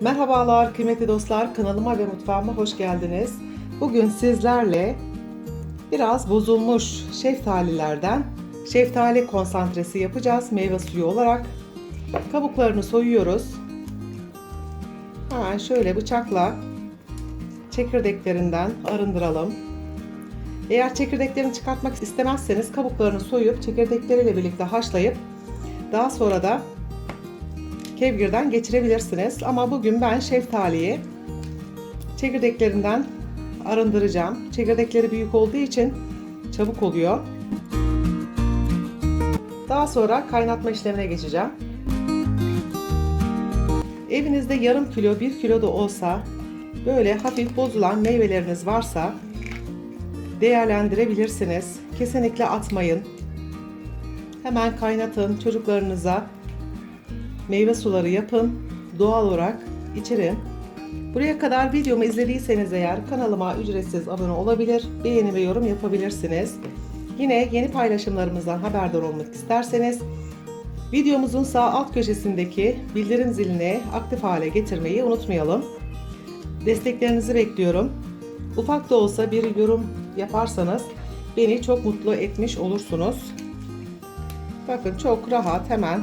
Merhabalar kıymetli dostlar kanalıma ve mutfağıma hoş geldiniz. Bugün sizlerle biraz bozulmuş şeftalilerden şeftali konsantresi yapacağız meyve suyu olarak. Kabuklarını soyuyoruz. Hemen şöyle bıçakla çekirdeklerinden arındıralım. Eğer çekirdeklerini çıkartmak istemezseniz kabuklarını soyup çekirdekleriyle birlikte haşlayıp daha sonra da kevgirden geçirebilirsiniz. Ama bugün ben şeftaliyi çekirdeklerinden arındıracağım. Çekirdekleri büyük olduğu için çabuk oluyor. Daha sonra kaynatma işlemine geçeceğim. Evinizde yarım kilo, bir kilo da olsa böyle hafif bozulan meyveleriniz varsa değerlendirebilirsiniz. Kesinlikle atmayın. Hemen kaynatın çocuklarınıza meyve suları yapın, doğal olarak içirin. Buraya kadar videomu izlediyseniz eğer kanalıma ücretsiz abone olabilir, beğeni ve yorum yapabilirsiniz. Yine yeni paylaşımlarımızdan haberdar olmak isterseniz videomuzun sağ alt köşesindeki bildirim zilini aktif hale getirmeyi unutmayalım. Desteklerinizi bekliyorum. Ufak da olsa bir yorum yaparsanız beni çok mutlu etmiş olursunuz. Bakın çok rahat hemen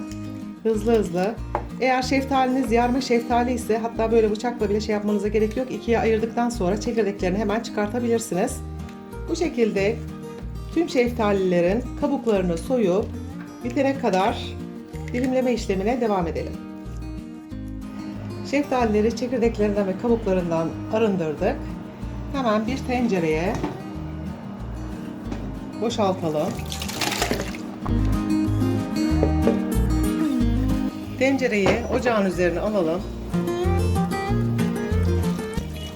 hızlı hızlı. Eğer şeftaliniz yarma şeftali ise hatta böyle bıçakla bile şey yapmanıza gerek yok. İkiye ayırdıktan sonra çekirdeklerini hemen çıkartabilirsiniz. Bu şekilde tüm şeftalilerin kabuklarını soyup bitene kadar dilimleme işlemine devam edelim. Şeftalileri çekirdeklerinden ve kabuklarından arındırdık. Hemen bir tencereye boşaltalım. Tencereyi ocağın üzerine alalım.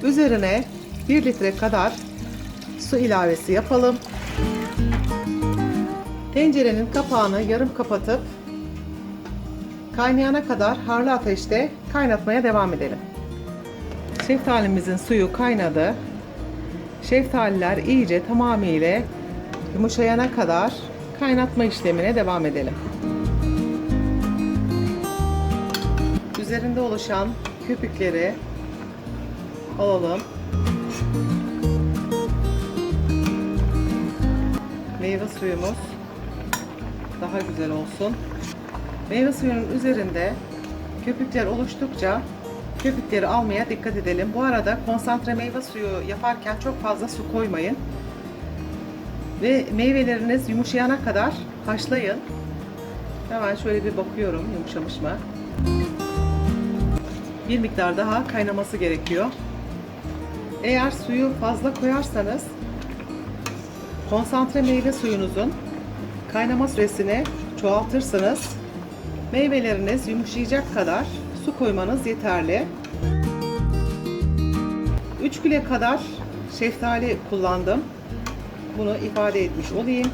Üzerine 1 litre kadar su ilavesi yapalım. Tencerenin kapağını yarım kapatıp kaynayana kadar harlı ateşte kaynatmaya devam edelim. Şeftalimizin suyu kaynadı. Şeftaliler iyice tamamıyla yumuşayana kadar kaynatma işlemine devam edelim. Üzerinde oluşan köpükleri alalım. Meyve suyumuz daha güzel olsun. Meyve suyunun üzerinde köpükler oluştukça köpükleri almaya dikkat edelim. Bu arada konsantre meyve suyu yaparken çok fazla su koymayın. Ve meyveleriniz yumuşayana kadar haşlayın. Hemen şöyle bir bakıyorum yumuşamış mı? Bir miktar daha kaynaması gerekiyor. Eğer suyu fazla koyarsanız konsantre meyve suyunuzun kaynama süresini çoğaltırsınız. Meyveleriniz yumuşayacak kadar su koymanız yeterli. 3 kilo kadar şeftali kullandım. Bunu ifade etmiş olayım.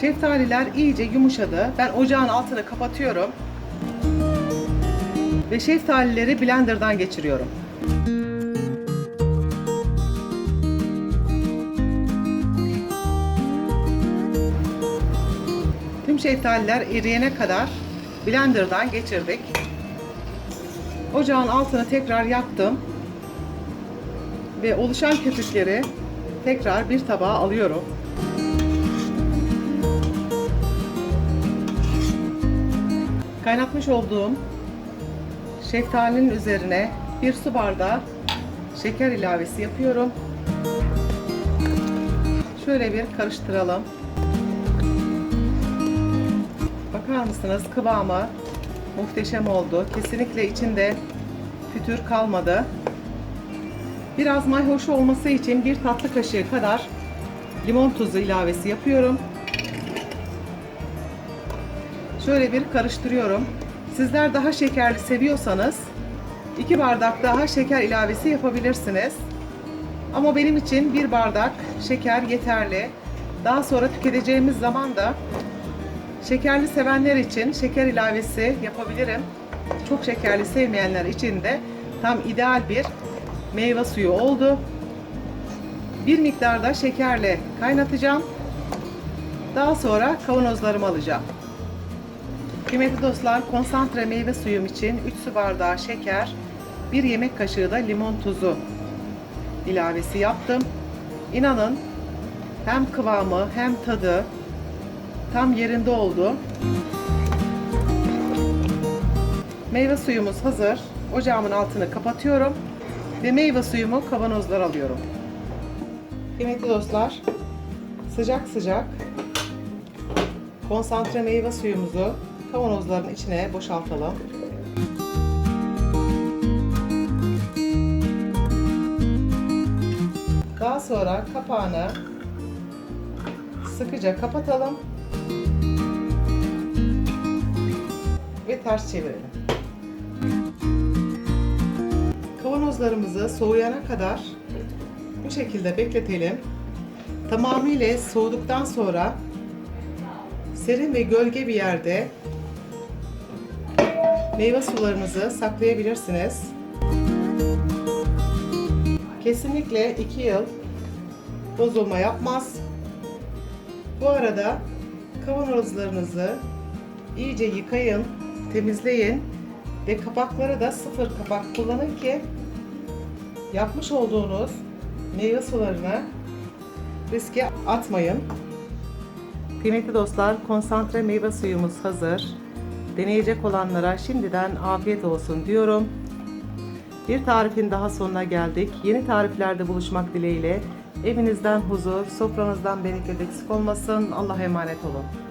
Şeftaliler iyice yumuşadı. Ben ocağın altını kapatıyorum. Ve şeftalileri blenderdan geçiriyorum. Tüm şeftaliler eriyene kadar blenderdan geçirdik. Ocağın altını tekrar yaktım. Ve oluşan köpükleri tekrar bir tabağa alıyorum. Kaynatmış olduğum şeftalinin üzerine bir su bardağı şeker ilavesi yapıyorum. Şöyle bir karıştıralım. Bakar mısınız kıvamı muhteşem oldu. Kesinlikle içinde fütür kalmadı. Biraz mayhoş olması için bir tatlı kaşığı kadar limon tuzu ilavesi yapıyorum. Şöyle bir karıştırıyorum. Sizler daha şekerli seviyorsanız 2 bardak daha şeker ilavesi yapabilirsiniz. Ama benim için bir bardak şeker yeterli. Daha sonra tüketeceğimiz zaman da şekerli sevenler için şeker ilavesi yapabilirim. Çok şekerli sevmeyenler için de tam ideal bir meyve suyu oldu. Bir miktar da şekerle kaynatacağım. Daha sonra kavanozlarımı alacağım. Kıymetli dostlar, konsantre meyve suyum için 3 su bardağı şeker, 1 yemek kaşığı da limon tuzu ilavesi yaptım. İnanın hem kıvamı hem tadı tam yerinde oldu. Meyve suyumuz hazır. Ocağımın altını kapatıyorum ve meyve suyumu kavanozlara alıyorum. Kıymetli dostlar, sıcak sıcak konsantre meyve suyumuzu kavanozların içine boşaltalım. Daha sonra kapağını sıkıca kapatalım ve ters çevirelim. Kavanozlarımızı soğuyana kadar bu şekilde bekletelim. Tamamıyla soğuduktan sonra serin ve gölge bir yerde meyve sularınızı saklayabilirsiniz. Kesinlikle 2 yıl bozulma yapmaz. Bu arada kavanozlarınızı iyice yıkayın, temizleyin ve kapakları da sıfır kapak kullanın ki yapmış olduğunuz meyve sularını riske atmayın. Kıymetli dostlar, konsantre meyve suyumuz hazır. Deneyecek olanlara şimdiden afiyet olsun diyorum. Bir tarifin daha sonuna geldik. Yeni tariflerde buluşmak dileğiyle. Evinizden huzur, sofranızdan bereket eksik olmasın. Allah'a emanet olun.